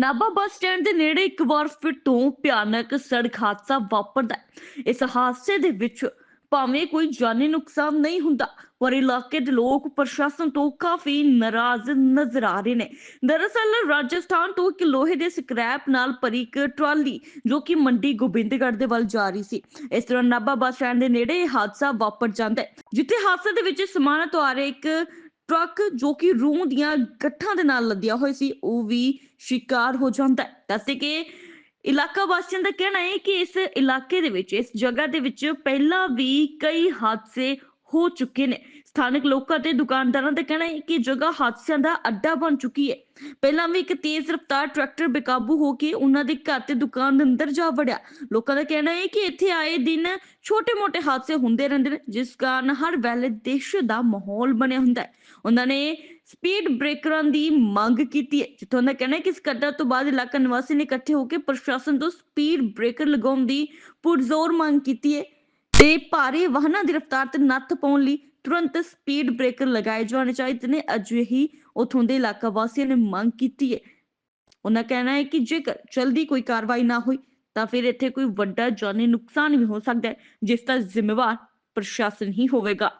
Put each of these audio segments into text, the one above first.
Nabha bus stand ਦੇ ਨੇੜੇ ਇੱਕ ਵਾਰ ਫਿਰ ਤੋਂ ਭਿਆਨਕ ਸੜਕ ਹਾਦਸਾ ਵਾਪਰਦਾ ਹੈ। ਇਸ ਹਾਦਸੇ ਦੇ ਵਿੱਚ ਭਾਵੇਂ ਕੋਈ ਜਾਨੀ ਨੁਕਸਾਨ ਨਹੀਂ ਹੁੰਦਾ, ਪਰ ਇਲਾਕੇ ਦੇ ਲੋਕ ਪ੍ਰਸ਼ਾਸਨ ਤੋਂ ਕਾਫੀ ਨਾਰਾਜ਼ ਨਜ਼ਰ ਆ ਰਹੇ ਨੇ। ਦਰਅਸਲ ਰਾਜਸਥਾਨ ਤੋਂ ਇੱਕ ਲੋਹੇ ਦੇ ਸਕ੍ਰੈਪ ਨਾਲ ਭਰੀ ਇੱਕ ਟਰਾਲੀ ਜੋ ਕਿ ਮੰਡੀ ਗੋਬਿੰਦਗੜ੍ਹ ਦੇ ਵੱਲ ਜਾ ਰਹੀ ਸੀ। ਇਸ ਤਰ੍ਹਾਂ ਨਾਭਾ ਬੱਸ ਸਟੈਂਡ ਦੇ ਨੇੜੇ ਇਹ ਹਾਦਸਾ ਵਾਪਰ ਜਾਂਦਾ ਹੈ, ਜਿੱਥੇ ਹਾਦਸੇ ਦੇ ਵਿੱਚ ਸਮਾਨ ਤੋਂ ਆ ਰਹੇ ਇੱਕ ਟਰੱਕ ਜੋ ਕਿ ਰੂਹ ਦੀਆਂ ਗੱਠਾਂ ਦੇ ਨਾਲ ਲੱਦਿਆ ਹੋਇਆ ਸੀ, ਉਹ ਵੀ ਸ਼ਿਕਾਰ ਹੋ ਜਾਂਦਾ ਹੈ। ਦੱਸੇ ਕਿ ਇਲਾਕਾ ਵਾਸੀਆਂ ਦਾ ਕਹਿਣਾ ਹੈ ਕਿ ਇਸ ਇਲਾਕੇ ਦੇ ਵਿੱਚ, ਇਸ ਜਗ੍ਹਾ ਦੇ ਵਿੱਚ ਪਹਿਲਾਂ ਵੀ ਕਈ ਹਾਦਸੇ ਹੋ ਚੁੱਕੇ ਨੇ। ਸਥਾਨਕ ਲੋਕਾਂ ਤੇ ਦੁਕਾਨਦਾਰਾਂ ਦਾ ਕਹਿਣਾ ਹੈ ਕਿ ਜਗ੍ਹਾ ਹਾਦਸਿਆਂ ਦਾ ਅੱਡਾ ਬਣ ਚੁੱਕੀ ਹੈ। ਪਹਿਲਾਂ ਵੀ ਇੱਕ ਤੇਜ਼ ਰਫ਼ਤਾਰ ਟਰੈਕਟਰ ਬੇਕਾਬੂ ਹੋ ਕੇ ਉਹਨਾਂ ਦੇ ਘਰ ਤੇ ਦੁਕਾਨ ਦੇ ਅੰਦਰ ਜਾ ਵੜਿਆ। ਲੋਕਾਂ ਦਾ ਕਹਿਣਾ ਹੈ ਕਿ ਇੱਥੇ ਆਏ ਦਿਨ ਛੋਟੇ-ਮੋਟੇ ਹਾਦਸੇ ਹੁੰਦੇ ਰਹਿੰਦੇ ਨੇ, ਜਿਸ ਕਾਰਨ ਹਰ ਵੇਲੇ ਦੇਸ਼ ਦਾ ਮਾਹੌਲ ਬਣਿਆ ਹੁੰਦਾ ਹੈ। ਉਹਨਾਂ ਨੇ ਸਪੀਡ ਬ੍ਰੇਕਰਾਂ ਦੀ ਮੰਗ ਕੀਤੀ ਹੈ, ਜਿੱਥੋਂ ਦਾ ਕਹਿਣਾ ਹੈ ਕਿ ਇਸ ਘਟਨਾ ਤੋਂ ਬਾਅਦ ਇਲਾਕਾ ਨਿਵਾਸੀ ਨੇ ਇਕੱਠੇ ਹੋ ਕੇ ਪ੍ਰਸ਼ਾਸਨ ਤੋਂ ਸਪੀਡ ਬ੍ਰੇਕਰ ਲਗਾਉਣ ਦੀ ਪੁਰਜ਼ੋਰ ਮੰਗ ਕੀਤੀ ਹੈ ਤੇ ਭਾਰੀ ਵਾਹਨਾਂ ਦੀ ਰਫ਼ਤਾਰ ਤੇ ਨੱਥ ਪਾਉਣ ਲਈ ਤੁਰੰਤ ਸਪੀਡ ਬ੍ਰੇਕਰ ਲਗਾਏ ਜਾਣੇ ਚਾਹੀਦੇ ਨੇ। ਅਜਿਹੀ ਉਥੋਂ ਦੇ ਇਲਾਕਾ ਵਾਸੀਆਂ ਨੇ ਮੰਗ ਕੀਤੀ ਹੈ। ਉਹਨਾਂ ਕਹਿਣਾ ਹੈ ਕਿ ਜੇਕਰ ਜਲਦੀ ਕੋਈ ਕਾਰਵਾਈ ਨਾ ਹੋਈ, ਤਾਂ ਫਿਰ ਇੱਥੇ ਕੋਈ ਵੱਡਾ ਜਾਨੀ ਨੁਕਸਾਨ ਵੀ ਹੋ ਸਕਦਾ ਹੈ, ਜਿਸ ਦਾ ਜ਼ਿੰਮੇਵਾਰ ਪ੍ਰਸ਼ਾਸਨ ਹੀ ਹੋਵੇਗਾ।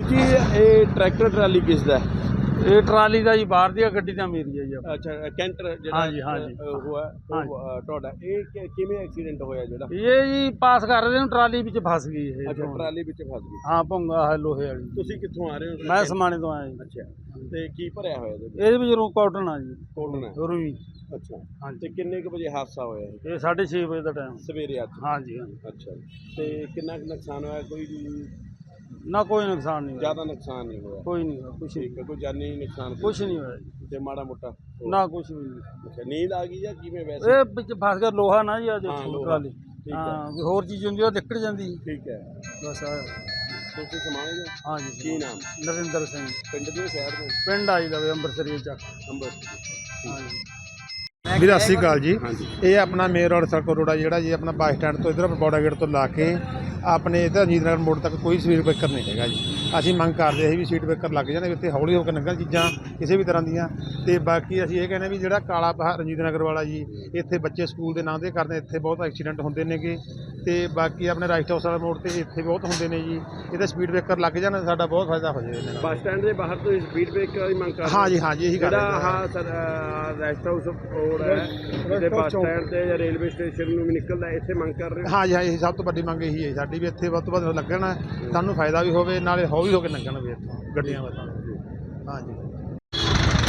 ਜੀ ਇਹ ਟਰੈਕਟਰ ਟਰਾਲੀ ਕਿਸ ਦਾ ਹੈ? ਇਹ ਟਰਾਲੀ ਦਾ ਜੀ ਬਾਹਰ ਦੀ ਆ, ਗੱਡੀ ਤਾਂ ਮੇਰੀ ਹੈ ਜੀ ਅੱਛਾ ਕੈਂਟਰ ਜਿਹੜਾ ਹਾਂਜੀ, ਹਾਂਜੀ। ਅ, ਹੋਇਆ ਉਹ। ਅ, ਤੁਹਾਡਾ। ਇਹ ਕਿ- ਕਿਵੇਂ ਐਕਸੀਡੈਂਟ ਹੋਇਆ ਜਿਹੜਾ? ਇਹ ਜੀ ਪਾਸ ਕਰ ਰਹੇ ਨੂੰ ਟਰਾਲੀ ਵਿੱਚ ਫਸ ਗਈ ਇਹ ਅੱਛਾ ਟਰਾਲੀ ਵਿੱਚ ਫਸ ਗਈ। ਹਾਂ ਭੁੰਗਾ ਹੈ ਲੋਹੇ ਵਾਲੀ। ਤੁਸੀਂ ਕਿੱਥੋਂ ਆ ਰਹੇ ਹੋ? ਮੈਂ ਸਮਾਣੇ ਤੋਂ ਆਇਆ ਜੀ। ਅੱਛਾ ਤੇ ਕੀ ਭਰਿਆ ਹੋਇਆ ਇਹਦੇ ਵਿੱਚ? ਇਹਦੇ ਵਿੱਚ ਰੂ ਕਾਟਨ ਆ ਜੀ। ਕੋਟਨ ਹੈ। ਰੂਈ ਅੱਛਾ ਹਾਂਜੀ। ਤੇ ਕਿੰਨੇ ਕੁ ਵਜੇ ਹਾਦਸਾ ਹੋਇਆ ਇਹ? ਇਹ 6:30 ਵਜੇ ਦਾ ਟਾਈਮ ਸਵੇਰੇ ਅੱਜ। ਹਾਂਜੀ ਹਾਂਜੀ। ਅੱਛਾ ਤੇ ਕਿੰਨਾ ਕੁ ਨੁਕਸਾਨ ਹੋਇਆ? ਕੋਈ ਨਾ ਕੋਈ ਨੁਕਸਾਨ ਨਹੀਂ ਹੋਇਆ। ਜ਼ਿਆਦਾ ਨੁਕਸਾਨ ਨਹੀਂ ਹੋਇਆ। ਕੋਈ ਨਹੀਂ ਹੋਇਆ ਕੁਛ ਨਹੀਂ ਠੀਕ ਹੈ ਕੋਈ ਜਾਨੀ ਨੁਕਸਾਨ ਕੁਛ ਨਹੀਂ ਹੋਇਆ ਜੀ। ਤੇ ਮਾੜਾ ਮੋਟਾ ਨਾ ਕੁਛ ਵੀ ਨਹੀਂ। ਅੱਛਾ ਨੀਂਦ ਆ ਗਈ ਜਾਂ ਕਿਵੇਂ ਵੈਸੇ? ਇਹ ਵਿੱਚ ਫਸ ਗਿਆ ਲੋਹਾ ਨਾ ਜੀ ਆ ਹਾਂ, ਦੇਖੋ ਲੋਹਾ। ਟਰਾਲੀ। ਠੀਕ ਹੈ। ਹਾਂ ਕੋਈ ਹੋਰ ਚੀਜ਼ ਹੁੰਦੀ ਉਹ ਨਿਕਲ ਜਾਂਦੀ। ਠੀਕ ਹੈ। ਬਸ ਆ ਤੁਸੀਂ ਸਮਾਣੇ ਜੋ ਹਾਂਜੀ ਕੀ ਨਾਮ? ਨਰਿੰਦਰ ਸਿੰਘ। ਪਿੰਡ ਦੇ ਸ਼ਹਿਰ ਦੇ? ਪਿੰਡ ਆ ਜੀ ਲਵੇ ਅੰਮ੍ਰਿਤਸਰੀ ਚੱਕ ਅੰਬਰ ਹਾਂਜੀ ਵੀਰ ਸਤਿ ਸ਼੍ਰੀ ਅਕਾਲ ਜੀ। ਹਾਂਜੀ ਇਹ ਆਪਣਾ ਮੇਨ ਰੋਡ ਸਰਕਲ ਰੋਡ ਆ ਜਿਹੜਾ ਜੀ ਆਪਣਾ ਬੱਸ ਸਟੈਂਡ ਤੋਂ ਇਧਰ ਬੌੜਾ ਗੇਟ ਤੋਂ ਲਾ ਕੇ ਆਪਣੇ ਇਧਰ ਅਜੀਤ ਨਗਰ ਮੋੜ ਤੱਕ ਕੋਈ ਸਪੀਡ ਬ੍ਰੇਕਰ ਨਹੀਂ ਹੈਗਾ ਜੀ। ਅਸੀਂ ਮੰਗ ਕਰਦੇ ਸੀ ਵੀ ਸੀਟ ਬ੍ਰੇਕਰ ਲੱਗ ਜਾਣ ਇੱਥੇ ਹੌਲੀ ਹੋ ਕੇ ਲੰਘਣ ਚੀਜ਼ਾਂ ਕਿਸੇ ਵੀ ਤਰ੍ਹਾਂ ਦੀਆਂ। ਤੇ ਬਾਕੀ ਅਸੀਂ ਇਹ ਕਹਿੰਦੇ ਵੀ ਜਿਹੜਾ ਕਾਲਾ ਪਹਾੜ ਰਣਜੀਤ ਨਗਰ ਵਾਲਾ ਜੀ ਇੱਥੇ ਬੱਚੇ ਸਕੂਲ ਦੇ ਨਾਂ ਦੇ ਕਰਦੇ ਇੱਥੇ ਬਹੁਤ ਐਕਸੀਡੈਂਟ ਹੁੰਦੇ ਨੇਗੇ। ਤੇ ਬਾਕੀ ਆਪਣੇ ਰਾਈਟ ਹਾਊਸ ਵਾਲਾ ਮੋੜ ਤੇ ਇੱਥੇ ਬਹੁਤ ਹੁੰਦੇ ਨੇ ਜੀ। ਇਹਦੇ ਸਪੀਡ ਬ੍ਰੇਕਰ ਲੱਗ ਜਾਣ ਸਾਡਾ ਬਹੁਤ ਫਾਇਦਾ ਹੋ ਜਾਵੇ ਇਹਦੇ ਨਾਲ। ਬੱਸ ਸਟੈਂਡ ਦੇ ਬਾਹਰ ਤੋਂ ਸਪੀਡ ਬ੍ਰੇਕਰ ਦੀ ਮੰਗ ਕਰ ਰਹੇ ਹਾਂ। ਜੀ ਹਾਂ ਜੀ ਇਹੀ ਗੱਲ ਹੈ। ਹਾਂ ਸਰ ਰੈਸਟ ਹਾਊਸ ਰੋਡ ਹੈ ਤੇ ਬੱਸ ਸਟੈਂਡ ਤੇ ਜਾਂ ਰੇਲਵੇ ਸਟੇਸ਼ਨ ਨੂੰ ਵੀ ਨਿਕਲਦਾ ਇੱਥੇ ਮੰਗ ਕਰ ਰਹੇ ਹੋ। ਹਾਂ ਜੀ ਹਾਂ ਇਹ ਸਭ ਤੋਂ ਵੱਡੀ ਮੰਗ ਇਹੀ ਹੈ ਸਾਡੀ। ਵੀ ਇੱਥੇ ਵੱਧ ਤੋਂ ਵੱਧ ਲੱਗਣ ਸਾਨੂੰ ਫਾਇਦਾ ਵੀ ਹੋਵੇ ਨਾਲੇ ਹੌਲੀ ਹੋ ਕੇ ਲੰਘਣ ਵੀ ਇੱਥੋਂ ਗੱਡੀਆਂ ਵੱਲੋਂ ਹਾਂ ਜੀ ਹਾਂਜੀ।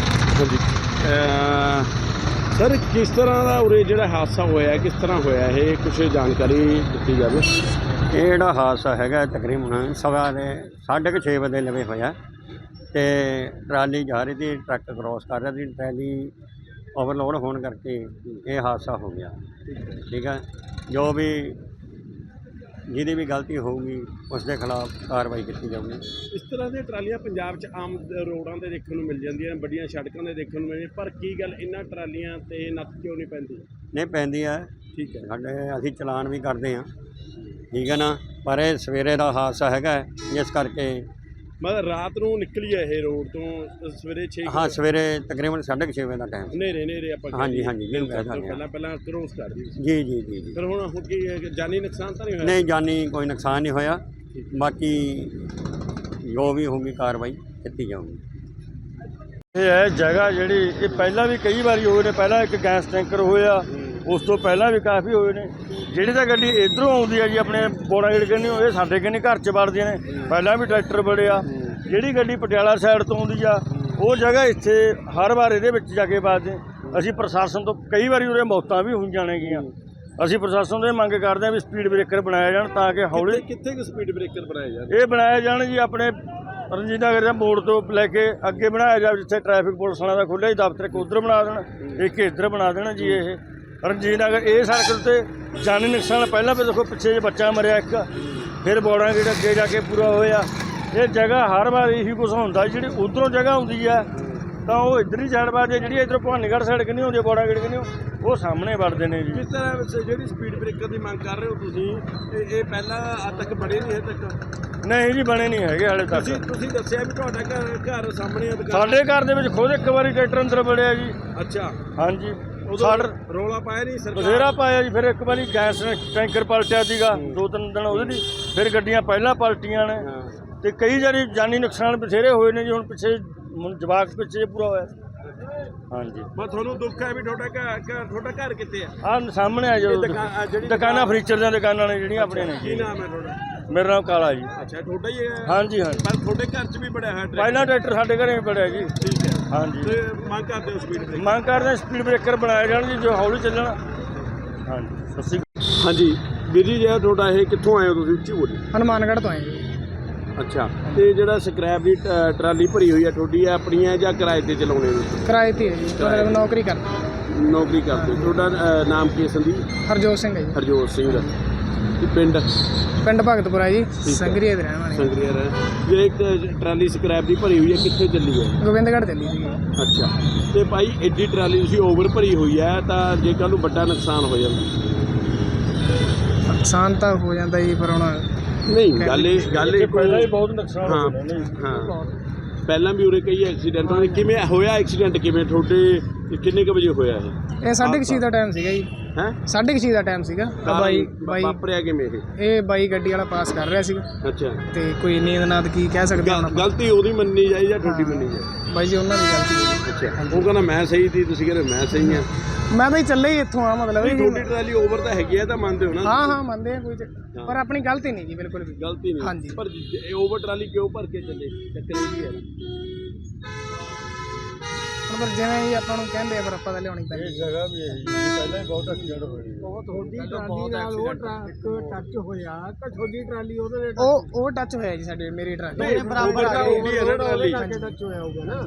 ਸਰ ਕਿਸ ਤਰ੍ਹਾਂ ਦਾ ਉਰੇ ਜਿਹੜਾ ਹਾਦਸਾ ਹੋਇਆ ਕਿਸ ਤਰ੍ਹਾਂ ਹੋਇਆ ਇਹ? ਕੁਝ ਜਾਣਕਾਰੀ ਦਿੱਤੀ ਜਾਵੇ। ਇਹ ਜਿਹੜਾ ਹਾਦਸਾ ਹੈਗਾ ਤਕਰੀਬਨ ਸਵਾ ਦੇ ਸਾਢੇ ਕੁ ਛੇ ਵਜੇ ਲਵੇ ਹੋਇਆ ਤੇ ਟਰਾਲੀ ਜਾ ਰਹੀ ਸੀ ਟਰੱਕ ਕ੍ਰੋਸ ਕਰ ਰਿਹਾ ਸੀ ਟਰਾਲੀ ਓਵਰਲੋਡ ਹੋਣ ਕਰਕੇ ਇਹ ਹਾਦਸਾ ਹੋ ਗਿਆ। ਠੀਕ ਹੈ। ਜੋ ਵੀ ਜਿਹਦੀ ਵੀ ਗਲਤੀ ਹੋਊਗੀ ਉਸ ਦੇ ਖਿਲਾਫ ਕਾਰਵਾਈ ਕੀਤੀ ਜਾਊਗੀ। ਇਸ ਤਰ੍ਹਾਂ ਦੀਆਂ ਟਰਾਲੀਆਂ ਪੰਜਾਬ 'ਚ ਆਮ ਰੋਡਾਂ ਤੇ ਦੇਖਣ ਨੂੰ ਮਿਲ ਜਾਂਦੀਆਂ ਵੱਡੀਆਂ ਸੜਕਾਂ ਤੇ ਦੇਖਣ ਨੂੰ ਮਿਲਦੀਆਂ ਪਰ ਕੀ ਗੱਲ ਇਹਨਾਂ ਟਰਾਲੀਆਂ ਤੇ ਨੱਥ ਕਿਉਂ ਨਹੀਂ ਪੈਂਦੀ? ਨਹੀਂ ਪੈਂਦੀ ਹੈ ਠੀਕ ਹੈ। ਸਾਡੇ ਅਸੀਂ ਚਲਾਨ ਵੀ ਕਰਦੇ ਹਾਂ। ਠੀਕ ਹੈ ਨਾ? ਪਰ ਇਹ ਸਵੇਰੇ ਦਾ ਹਾਦਸਾ ਹੈਗਾ ਜਿਸ ਕਰਕੇ ਮਤਲਬ ਰਾਤ ਨੂੰ ਨਿਕਲੀ ਹੈ ਇਹ ਰੋਡ ਤੋਂ ਸਵੇਰੇ 6 ਹਾਂ ਸਵੇਰੇ ਤਕਰੀਬਨ ਸਾਢੇ ਕੁ ਛੇ ਵਜੇ ਦਾ ਟਾਈਮ ਨੇਰੇ ਨੇਰੇ ਆਪਾਂ ਹਾਂਜੀ। ਹਾਂਜੀ, ਜਿਹਨੂੰ ਕਹਿ ਸਕਦੇ ਹਾਂ। ਪਹਿਲਾਂ ਪਹਿਲਾਂ ਕ੍ਰੋਸ ਕਰ ਰਹੀ ਸੀ। ਜੀ ਜੀ ਜੀ ਜੀ। ਫਿਰ ਹੁਣ ਹੁਣ ਕੀ ਹੈ ਕਿ ਜਾਨੀ ਨੁਕਸਾਨ ਤਾਂ ਨਹੀਂ ਹੋਇਆ? ਨਹੀਂ ਜਾਨੀ ਕੋਈ ਨੁਕਸਾਨ ਨਹੀਂ ਹੋਇਆ। ਬਾਕੀ ਜੋ ਵੀ ਹੋਊਗੀ ਕਾਰਵਾਈ ਕੀਤੀ ਜਾਊਗੀ। ਇਹ ਹੈ ਜਗ੍ਹਾ ਜਿਹੜੀ ਇਹ ਪਹਿਲਾਂ ਵੀ ਕਈ ਵਾਰੀ ਹੋਏ ਨੇ। ਪਹਿਲਾਂ ਇੱਕ ਗੈਸ ਟੈਂਕਰ ਹੋਇਆ। ਉਸ ਤੋਂ ਪਹਿਲਾਂ ਵੀ ਕਾਫੀ ਹੋਏ ਨੇ। ਜਿਹੜੀ ਤਾਂ ਗੱਡੀ ਇਧਰੋਂ ਆਉਂਦੀ ਹੈ ਜੀ ਆਪਣੇ ਬੋੜਾ ਗੇੜ ਕਹਿੰਦੇ ਇਹ ਸਾਡੇ ਕਹਿੰਦੇ ਘਰ 'ਚ ਵੜਦੀਆਂ ਨੇ। ਪਹਿਲਾਂ ਵੀ ਟਰੈਕਟਰ ਬੜੇ ਆ। ਜਿਹੜੀ ਗੱਡੀ ਪਟਿਆਲਾ ਸਾਈਡ ਤੋਂ ਆਉਂਦੀ ਆ ਉਹ ਜਗ੍ਹਾ ਇੱਥੇ ਹਰ ਵਾਰ ਇਹਦੇ ਵਿੱਚ ਜਾ ਕੇ ਵੱਜਦੇ ਅਸੀਂ ਪ੍ਰਸ਼ਾਸਨ ਤੋਂ ਕਈ ਵਾਰੀ ਉਰੇ ਮੌਤਾਂ ਵੀ ਹੋਈ ਜਾਣਗੀਆਂ ਅਸੀਂ ਪ੍ਰਸ਼ਾਸਨ ਤੋਂ ਇਹ ਮੰਗ ਕਰਦੇ ਹਾਂ ਵੀ ਸਪੀਡ ਬ੍ਰੇਕਰ ਬਣਾਇਆ ਜਾਣ ਤਾਂ ਕਿ ਹੌਲੀ ਕਿੱਥੇ ਕੁ ਸਪੀਡ ਬ੍ਰੇਕਰ ਬਣਾਏ ਜਾਂਦੇ ਇਹ ਬਣਾਇਆ ਜਾਣ ਜੀ ਆਪਣੇ ਰਣਜੀਤ ਨਗਰ ਦੇ ਮੋੜ ਤੋਂ ਲੈ ਕੇ ਅੱਗੇ ਬਣਾਇਆ ਜਾਵੇ ਜਿੱਥੇ ਟ੍ਰੈਫਿਕ ਪੁਲਿਸ ਵਾਲਿਆਂ ਦਾ ਖੁੱਲ੍ਹਾ ਹੀ ਦਫ਼ਤਰ ਇੱਕ ਉੱਧਰ ਬਣਾ ਦੇਣ ਇੱਕ ਇੱਧਰ ਬਣਾ ਦੇਣ ਜੀ ਇਹ। ਰਣਜੀਤ ਨਗਰ ਇਹ ਸੜਕ ਉੱਤੇ ਜਾਨੀ ਨੁਕਸਾਨ ਪਹਿਲਾਂ ਵੀ ਦੇਖੋ ਪਿੱਛੇ ਜੇ ਬੱਚਾ ਮਰਿਆ ਇੱਕ ਫਿਰ ਬੋੜਾਂ ਜਿਹੜੇ ਅੱਗੇ ਜਾ ਕੇ ਪੂਰਾ ਹੋਇਆ। ਇਹ ਜਗ੍ਹਾ ਹਰ ਵਾਰ ਇਹੀ ਕੁਛ ਹੁੰਦਾ ਜਿਹੜੀ ਉਧਰੋਂ ਜਗ੍ਹਾ ਹੁੰਦੀ ਆ ਤਾਂ ਉਹ ਇੱਧਰ ਹੀ ਸਾਈਡ ਵੱਜਦੀ ਆ ਜਿਹੜੀ ਇੱਧਰ ਭਵਾਨੀਗੜ੍ਹ ਸਾਈਡ ਕਿੰਨੀ ਹੁੰਦੀ ਬੋੜਾ ਗੇੜ ਕਿੰਨੀ ਉਹ ਸਾਹਮਣੇ ਵੜਦੇ ਨੇ ਜੀ। ਕਿਸ ਤਰ੍ਹਾਂ ਵਿੱਚ ਜਿਹੜੀ ਸਪੀਡ ਬ੍ਰੇਕਰ ਦੀ ਮੰਗ ਕਰ ਰਹੇ ਹੋ ਤੁਸੀਂ ਇਹ ਪਹਿਲਾਂ ਅੱਜ ਤੱਕ ਬਣੇ ਨਹੀਂ ਹੈ ਤੱਕ? ਨਹੀਂ ਜੀ ਬਣੇ ਨਹੀਂ ਹੈਗੇ ਹਾਲੇ ਤੱਕ। ਤੁਸੀਂ ਦੱਸਿਆ ਵੀ ਤੁਹਾਡਾ ਘਰ ਘਰ ਸਾਹਮਣੇ ਸਾਡੇ ਘਰ ਦੇ ਵਿੱਚ ਖੁਦ ਇੱਕ ਵਾਰੀ ਟਰੈਕਟਰ ਅੰਦਰ ਵੜਿਆ ਜੀ। ਅੱਛਾ। ਹਾਂਜੀ। ਸਾਡ ਰੋਲਾ ਪਾਇਆ ਨਹੀਂ ਸਰਕਾਰ ਬਥੇਰਾ ਪਾਇਆ ਜੀ ਫਿਰ ਇੱਕ ਵਾਰੀ ਗੈਸ ਟੈਂਕਰ ਪਲਟਿਆ ਸੀਗਾ ਦੋ ਤਿੰਨ ਦਿਨ ਉਹਦੇ ਦੀ ਫਿਰ ਗੱਡੀਆਂ ਪਹਿਲਾਂ ਪਲਟੀਆਂ ਨੇ। ਤੇ ਕਈ ਵਾਰੀ ਜਾਨੀ ਨੁਕਸਾਨ ਬਥੇਰੇ ਹੋਏ ਨੇ ਜੀ ਹੁਣ ਪਿੱਛੇ ਹੁਣ ਜਵਾਕ ਪਿੱਛੇ ਪੂਰਾ ਹੋਇਆ। ਹਾਂਜੀ। ਮੈਂ ਤੁਹਾਨੂੰ ਦੁੱਖ ਹੈ ਵੀ ਤੁਹਾਡਾ ਘਰ ਘਰ- ਤੁਹਾਡਾ ਘਰ ਕਿੱਥੇ ਹੈ ਆਹ ਸਾਹਮਣੇ ਆ ਜੋ ਦੁਕਾ- ਆਹ ਜਿਹੜੀ ਦੁਕਾਨਾਂ ਫਰਨੀਚਰ ਦੀਆਂ ਦੁਕਾਨਾਂ ਨੇ ਜਿਹੜੀਆਂ ਆਪਣੀਆਂ ਨੇ। ਕੀ ਨਾਮ ਹੈ ਤੁਹਾਡਾ? ਮੇਰਾ ਨਾਮ ਕਾਲਾ ਜੀ। ਅੱਛਾ ਤੁਹਾਡਾ ਹੀ ਹੈ? ਹਾਂਜੀ ਹਾਂਜੀ। ਪਰ ਤੁਹਾਡੇ ਘਰ 'ਚ ਵੀ ਬੜਿਆ ਹੈ ਟਰੈਕਟਰ ਪਹਿਲਾ ਟਰੈਕਟਰ ਸਾਡੇ ਘਰੇ ਵੀ ਪੜਿਆ ਜੀ। ਠੀਕ ਹਾਂਜੀ। ਤੇ ਮੰਗ ਕਰਦੇ ਹੋ ਸਪੀਡ ਬ੍ਰੇਕ ਮੰਗ ਕਰਦੇ ਹਾਂ ਸਪੀਡ ਬ੍ਰੇਕਰ ਬਣਾਏ ਜਾਣ ਜੀ ਜੋ ਹੌਲੀ ਚੱਲਣ। ਹਾਂਜੀ ਸਤਿ ਸ਼੍ਰੀ ਅਕਾਲ। ਹਾਂਜੀ ਵੀਰ ਜੀ ਜਿਹੜਾ ਤੁਹਾਡਾ ਇਹ ਕਿੱਥੋਂ ਆਏ ਹੋ ਤੁਸੀਂ? ਉੱਚੀ ਬੋਲੀ ਹਨੂਮਾਨਗੜ੍ਹ ਤੋਂ ਆਏ ਜੀ। ਅੱਛਾ ਤੇ ਜਿਹੜਾ ਸਕ੍ਰੈਪ ਦੀ ਟ- ਟਰਾਲੀ ਭਰੀ ਹੋਈ ਹੈ ਤੁਹਾਡੀ ਹੈ ਆਪਣੀ ਹੈ ਜਾਂ ਕਿਰਾਏ ਤੇ ਚਲਾਉਣੇ ਹੋ ਕਿਰਾਏ ਤੇ ਹੈ ਜੀ ਕਿਰਾਏ ਮਤਲਬ ਤੇ। ਨੌਕਰੀ ਕਰਦਾ। ਨੌਕਰੀ ਕਰਦੇ ਤੁਹਾਡਾ ਅ, ਨਾਮ ਕੀ ਹੈ ਸੰਦੀਪ? ਹਰਜੋਤ ਸਿੰਘ ਹੈ ਜੀ। ਹਰਜੋਤ ਸਿੰਘ। ਤੇ ਪਿੰਡ ਪਿੰਡ ਭਗਤਪੁਰਾ ਜੀ ਹੈ। ਸੰਗਰੀਏ ਦੇ ਰਹਿਣ ਵਾਲੇ ਸੰਗਰੀਆ ਹੈ ਜਿਹੜੇ ਇੱਕ ਟਰਾਲੀ ਸਕ੍ਰੈਪ ਦੀ ਭਰੀ ਹੋਈ ਹੈ ਕਿੱਥੇ ਚੱਲੀ ਹੈ? ਗੋਬਿੰਦਗੜ੍ਹ ਚੱਲੀ ਸੀ ਅੱਛਾ। ਤੇ ਭਾਈ ਐਡੀ ਟਰਾਲੀ ਤੁਸੀਂ ਓਵਰ ਭਰੀ ਹੋਈ ਹੈ ਤਾਂ ਜੇ ਕੱਲ ਨੂੰ ਵੱਡਾ ਨੁਕਸਾਨ ਹੋ ਜਾਂਦਾ। ਨੁਕਸਾਨ ਤਾਂ ਹੋ ਜਾਂਦਾ ਜੀ ਪਰ ਹੁਣ ਨਹੀਂ ਗੱਲ ਇਹ ਗੱਲ ਇਹ ਪਹਿਲਾਂ ਹੀ ਬਹੁਤ ਨੁਕਸਾਨ ਹਾਂ। ਹਾਂ। ਪਹਿਲਾਂ ਵੀ ਉਰੇ ਕਈ ਐਕਸੀਡੈਂਟ ਹੋਏ ਕਿਵੇਂ ਹੋਇਆ ਐਕਸੀਡੈਂਟ ਕਿਵੇਂ? ਤੁਹਾਡੇ ਕਿੰਨੇ ਕੁ ਵਜੇ ਹੋਇਆ ਇਹ? ਇਹ ਸਾਢੇ ਕੁ ਛੇ ਦਾ ਟਾਈਮ ਸੀਗਾ ਜੀ। ਹੈ? ਸਾਢੇ ਕੁ ਛੇ ਦਾ ਟਾਈਮ ਸੀਗਾ। ਤਾਂ ਬਾਈ ਬਾਈ ਵਾਪਰਿਆ ਕਿਵੇਂ ਇਹ? ਇਹ ਬਾਈ ਗੱਡੀ ਵਾਲਾ ਪਾਸ ਕਰ ਰਿਹਾ ਸੀਗਾ। ਅੱਛਾ। ਤੇ ਕੋਈ ਨੀਂਦ ਨਾਦ ਕੀ ਕਹਿ ਸਕਦੇ ਹਾਂ ਗਲਤੀ ਉਹਦੀ ਮੰਨੀ ਜਾਈ ਜਾਂ ਤੁਹਾਡੀ ਮੰਨੀ ਜਾਏ? ਬਾਈ ਜੀ ਉਹਨਾਂ ਦੀ ਗਲਤੀ ਹੈ। ਅੱਛਾ। ਉਹ ਕਹਿੰਦਾ ਮੈਂ ਸਹੀ ਸੀ ਤੁਸੀਂ ਕਹਿੰਦੇ ਮੈਂ ਸਹੀ ਹਾਂ। ਮੈਂ ਤਾਂ ਜੀ ਚੱਲੇ ਹੀ ਇੱਥੋਂ ਆ ਮਤਲਬ ਜੀ। ਤੁਹਾਡੀ ਟਰਾਲੀ ਓਵਰ ਤਾਂ ਹੈਗੀ ਆ ਤਾਂ ਮੰਨਦੇ ਹੋ ਨਾ ਹਾਂ ਹਾਂ ਮੰਨਦੇ ਆ ਕੋਈ ਚ- ਪਰ ਆਪਣੀ ਗਲਤੀ ਨਹੀਂ ਜੀ ਬਿਲਕੁਲ ਵੀ। ਗਲਤੀ ਨਹੀਂ। ਹਾਂਜੀ। ਪਰ ਇਹ ਓਵਰ ਟਰਾਲੀ ਕਿਉਂ ਭਰ ਕੇ ਚੱਲੇ? ਚੱਕਰ ਇਹ ਵੀ ਹੈ ਪਰ ਜਿਵੇਂ ਜੀ ਆਪਾਂ ਨੂੰ ਕਹਿੰਦੇ ਆ ਪਰ ਆਪਾਂ ਤਾਂ ਲਿਆਉਣੀ ਪੈਂਦੀ ਇਹ ਜਗ੍ਹਾ ਵੀ ਹੈ ਜੀ ਪਹਿਲਾਂ ਹੀ ਬਹੁਤ ਐਕਸੀਡੈਂਟ ਹੋਏ ਨੇ ਤੁਹਾਡੀ ਟਰਾਲੀ ਨਾਲ ਉਹ ਟਰੱਕ ਟੱਚ ਹੋਇਆ ਤਾਂ ਤੁਹਾਡੀ ਟਰਾਲੀ ਉਹਦੇ ਉਹ ਉਹ ਟੱਚ ਹੋਇਆ ਜੀ ਸਾਡੇ ਮੇਰੀ ਟਰਾਲੀ। ਬਰਾਬਰ ਆ ਹੈ ਨਾ ਟਰਾਲੀ। ਟੱਚ ਹੋਇਆ ਹੋਊਗਾ ਨਾ।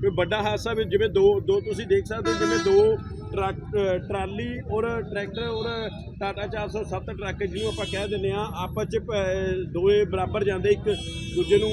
ਕੋਈ ਵੱਡਾ ਹਾਦਸਾ ਵੀ ਜਿਵੇਂ ਦੋ ਦੋ ਤੁਸੀਂ ਦੇਖ ਸਕਦੇ ਹੋ ਜਿਵੇਂ ਦੋ ਟਰੱਕ ਅ, ਟਰਾਲੀ ਔਰ ਟਰੈਕਟਰ ਔਰ ਟਾਟਾ 407 ਟਰੱਕ ਜਿਹਨੂੰ ਆਪਾਂ ਕਹਿ ਦਿੰਦੇ ਆ ਆਪਸ ਚ ਪ- ਦੋਏ ਬਰਾਬਰ ਜਾਂਦੇ ਇੱਕ ਦੂਜੇ ਨੂੰ